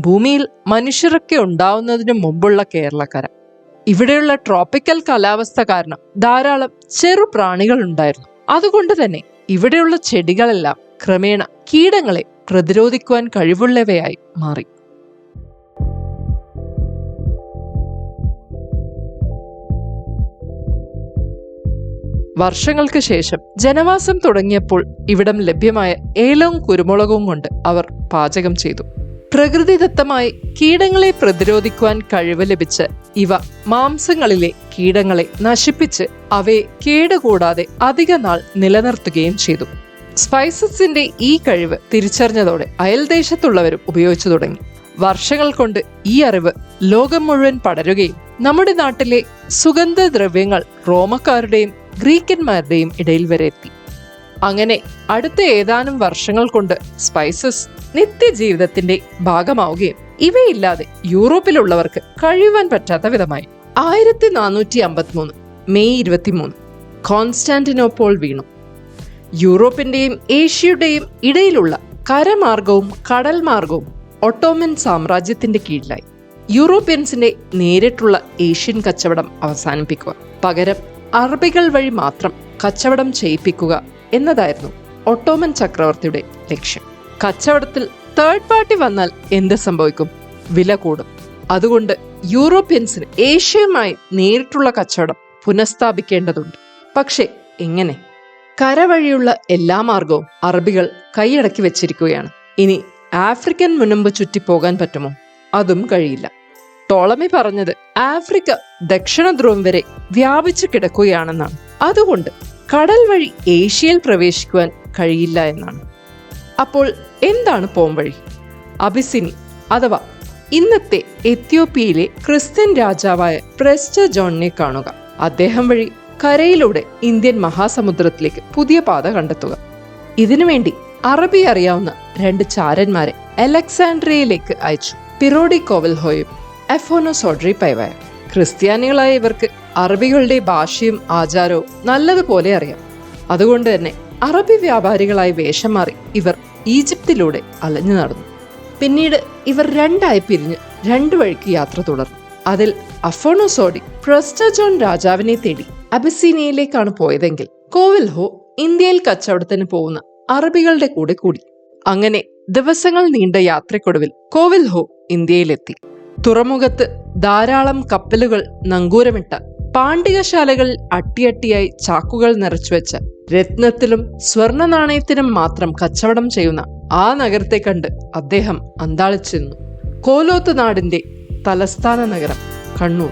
ഭൂമിയിൽ മനുഷ്യരൊക്കെ ഉണ്ടാവുന്നതിനു മുമ്പുള്ള കേരളക്കര. ഇവിടെയുള്ള ട്രോപ്പിക്കൽ കാലാവസ്ഥ കാരണം ധാരാളം ചെറു പ്രാണികൾ ഉണ്ടായിരുന്നു. അതുകൊണ്ട് തന്നെ ഇവിടെയുള്ള ചെടികളെല്ലാം ക്രമേണ കീടങ്ങളെ പ്രതിരോധിക്കുവാൻ കഴിവുള്ളവയായി മാറി. വർഷങ്ങൾക്ക് ശേഷം ജനവാസം തുടങ്ങിയപ്പോൾ ഇവിടം ലഭ്യമായ ഏലവും കുരുമുളകും കൊണ്ട് അവർ പാചകം ചെയ്തു. പ്രകൃതിദത്തമായി കീടങ്ങളെ പ്രതിരോധിക്കുവാൻ കഴിവ് ലഭിച്ച് ഇവ മാംസങ്ങളിലെ കീടങ്ങളെ നശിപ്പിച്ച് അവയെ കേടുകൂടാതെ അധിക നാൾ നിലനിർത്തുകയും ചെയ്തു. സ്പൈസസിന്റെ ഈ കഴിവ് തിരിച്ചറിഞ്ഞതോടെ അയൽദേശത്തുള്ളവരും ഉപയോഗിച്ചു തുടങ്ങി. വർഷങ്ങൾ കൊണ്ട് ഈ അറിവ് ലോകം മുഴുവൻ പടരുകയും നമ്മുടെ നാട്ടിലെ സുഗന്ധദ്രവ്യങ്ങൾ റോമക്കാരുടെയും ഗ്രീക്കന്മാരുടെയും ഇടയിൽ വരെ എത്തി. അങ്ങനെ അടുത്ത ഏതാനും വർഷങ്ങൾ കൊണ്ട് സ്പൈസസ് നിത്യജീവിതത്തിന്റെ ഭാഗമാവുകയും ഇവയില്ലാതെ യൂറോപ്പിലുള്ളവർക്ക് കഴിയുവാൻ പറ്റാത്ത വിധമായി. ആയിരത്തി നാനൂറ്റി അമ്പത്തിമൂന്ന് മെയ് ഇരുപത്തിമൂന്ന് കോൺസ്റ്റാന്റിനോപ്പോൾ വീണു. യൂറോപ്പിന്റെയും ഏഷ്യയുടെയും ഇടയിലുള്ള കരമാർഗവും കടൽ മാർഗവും ഒട്ടോമൻ സാമ്രാജ്യത്തിന്റെ കീഴിലായി. യൂറോപ്യൻസിന്റെ നേരിട്ടുള്ള ഏഷ്യൻ കച്ചവടം അവസാനിപ്പിക്കുക. പകരം അറബികൾ വഴി മാത്രം കച്ചവടം ചെയ്യിപ്പിക്കുക എന്നതായിരുന്നു ഒട്ടോമൻ ചക്രവർത്തിയുടെ ലക്ഷ്യം. കച്ചവടത്തിൽ തേർഡ് പാർട്ടി വന്നാൽ എന്ത് സംഭവിക്കും? വില കൂടും. അതുകൊണ്ട് യൂറോപ്യൻസിന് ഏഷ്യയുമായി നേരിട്ടുള്ള കച്ചവടം പുനഃസ്ഥാപിക്കേണ്ടതുണ്ട്. പക്ഷേ എങ്ങനെ? കരവഴിയുള്ള എല്ലാ മാർഗവും അറബികൾ കൈയടക്കി വെച്ചിരിക്കുകയാണ്. ഇനി ആഫ്രിക്കൻ മുനമ്പ് ചുറ്റി പോകാൻ പറ്റുമോ? അതും കഴിയില്ല. ടോളമി പറഞ്ഞത് ആഫ്രിക്ക ദക്ഷിണ ധ്രുവം വരെ വ്യാപിച്ചു കിടക്കുകയാണെന്നാണ്. അതുകൊണ്ട് കടൽ വഴി ഏഷ്യയിൽ പ്രവേശിക്കുവാൻ കഴിയില്ല എന്നാണ്. അപ്പോൾ എന്താണ് പോംവഴി അബിസിനി അഥവാ ഇന്നത്തെ എത്യോപ്യയിലെ ക്രിസ്ത്യൻ രാജാവായ പ്രസ്റ്റ ജോണിനെ കാണുക. അദ്ദേഹം വഴി കരയിലൂടെ ഇന്ത്യൻ മഹാസമുദ്രത്തിലേക്ക് പുതിയ പാത കണ്ടെത്തുക. ഇതിനുവേണ്ടി അറബി അറിയാവുന്ന രണ്ട് ചാരന്മാരെ അലക്സാൻഡ്രിയയിലേക്ക് അയച്ചു. പിറോഡി കോവൽഹോയും എഫോനോ സോഡ്രി പൈവായ ക്രിസ്ത്യാനികളായ ഇവർക്ക് അറബികളുടെ ഭാഷയും ആചാരവും നല്ലതുപോലെ അറിയാം. അതുകൊണ്ട് തന്നെ അറബി വ്യാപാരികളായി വേഷം മാറി ഇവർ ഈജിപ്തിലൂടെ അലഞ്ഞു നടന്നു. പിന്നീട് ഇവർ രണ്ടായി പിരിഞ്ഞ് രണ്ടു വഴിക്ക് യാത്ര തുടർന്നു. അതിൽ അഫോണോസോഡി പ്രസ്റ്റജോൺ രാജാവിനെ തേടി അബിസീനിയയിലേക്കാണ് പോയതെങ്കിൽ കോവിൽഹോ ഇന്ത്യയിൽ കച്ചവടത്തിന് പോകുന്ന അറബികളുടെ കൂടെ കൂടി. അങ്ങനെ ദിവസങ്ങൾ നീണ്ട യാത്രക്കൊടുവിൽ കോവിൽഹോ ഇന്ത്യയിലെത്തി. തുറമുഖത്ത് ധാരാളം കപ്പലുകൾ നങ്കൂരമിട്ട പാണ്ഡികശാലകൾ അട്ടിയട്ടിയായി ചാക്കുകൾ നിറച്ചുവെച്ച രത്നത്തിലും സ്വർണ നാണയത്തിനും മാത്രം കച്ചവടം ചെയ്യുന്ന ആ നഗരത്തെ കണ്ട് അദ്ദേഹം അന്താളിച്ചിരുന്നു. കോലോത്ത് നാടിന്റെ തലസ്ഥാന നഗരം കണ്ണൂർ.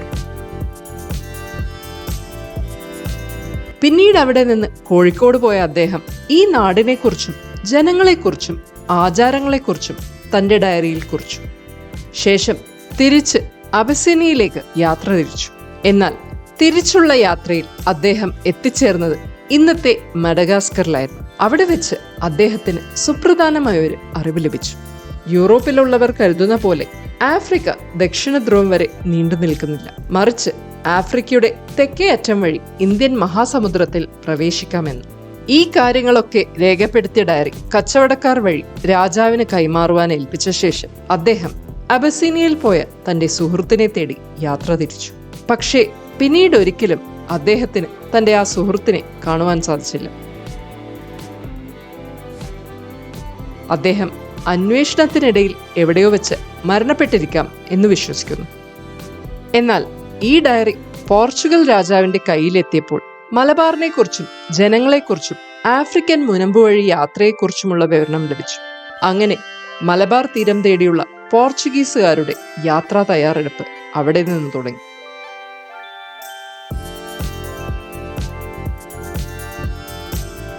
പിന്നീട് അവിടെ നിന്ന് കോഴിക്കോട് പോയ അദ്ദേഹം ഈ നാടിനെക്കുറിച്ചും ജനങ്ങളെക്കുറിച്ചും ആചാരങ്ങളെക്കുറിച്ചും തന്റെ ഡയറിയിൽ കുറിച്ചു. ശേഷം തിരിച്ച് അബസേനയിലേക്ക് യാത്ര തിരിച്ചു. എന്നാൽ തിരിച്ചുള്ള യാത്രയിൽ അദ്ദേഹം എത്തിച്ചേർന്നത് ഇന്നത്തെ മഡഗാസ്കറിലായിരുന്നു. അവിടെ വെച്ച് അദ്ദേഹത്തിന് സുപ്രധാനമായ ഒരു അറിവ് ലഭിച്ചു. യൂറോപ്പിലുള്ളവർ കരുതുന്ന പോലെ ആഫ്രിക്ക ദക്ഷിണ ധ്രുവം വരെ നീണ്ടു നിൽക്കുന്നില്ല. മറിച്ച് ആഫ്രിക്കയുടെ തെക്കേ അറ്റം വഴി ഇന്ത്യൻ മഹാസമുദ്രത്തിൽ പ്രവേശിക്കാമെന്ന്. ഈ കാര്യങ്ങളൊക്കെ രേഖപ്പെടുത്തിയ ഡയറി കച്ചവടക്കാർ വഴി രാജാവിന് കൈമാറുവാൻ ഏൽപ്പിച്ച ശേഷം അദ്ദേഹം അബസീനിയയിൽ പോയ തന്റെ സുഹൃത്തിനെ തേടി യാത്ര തിരിച്ചു. പക്ഷേ പിന്നീട് ഒരിക്കലും അദ്ദേഹത്തിന് തന്റെ ആ സുഹൃത്തിനെ കാണുവാൻ സാധിച്ചില്ല. അദ്ദേഹം അന്വേഷണത്തിനിടയിൽ എവിടെയോ വെച്ച് മരണപ്പെട്ടിരിക്കാം എന്ന് വിശ്വസിക്കുന്നു. എന്നാൽ ഈ ഡയറി പോർച്ചുഗൽ രാജാവിന്റെ കയ്യിലെത്തിയപ്പോൾ മലബാറിനെക്കുറിച്ചും ജനങ്ങളെക്കുറിച്ചും ആഫ്രിക്കൻ മുനമ്പ് വഴി യാത്രയെക്കുറിച്ചുമുള്ള വിവരണം ലഭിച്ചു. അങ്ങനെ മലബാർ തീരം തേടിയുള്ള പോർച്ചുഗീസുകാരുടെ യാത്രാ തയ്യാറെടുപ്പ് അവിടെ നിന്ന് തുടങ്ങി.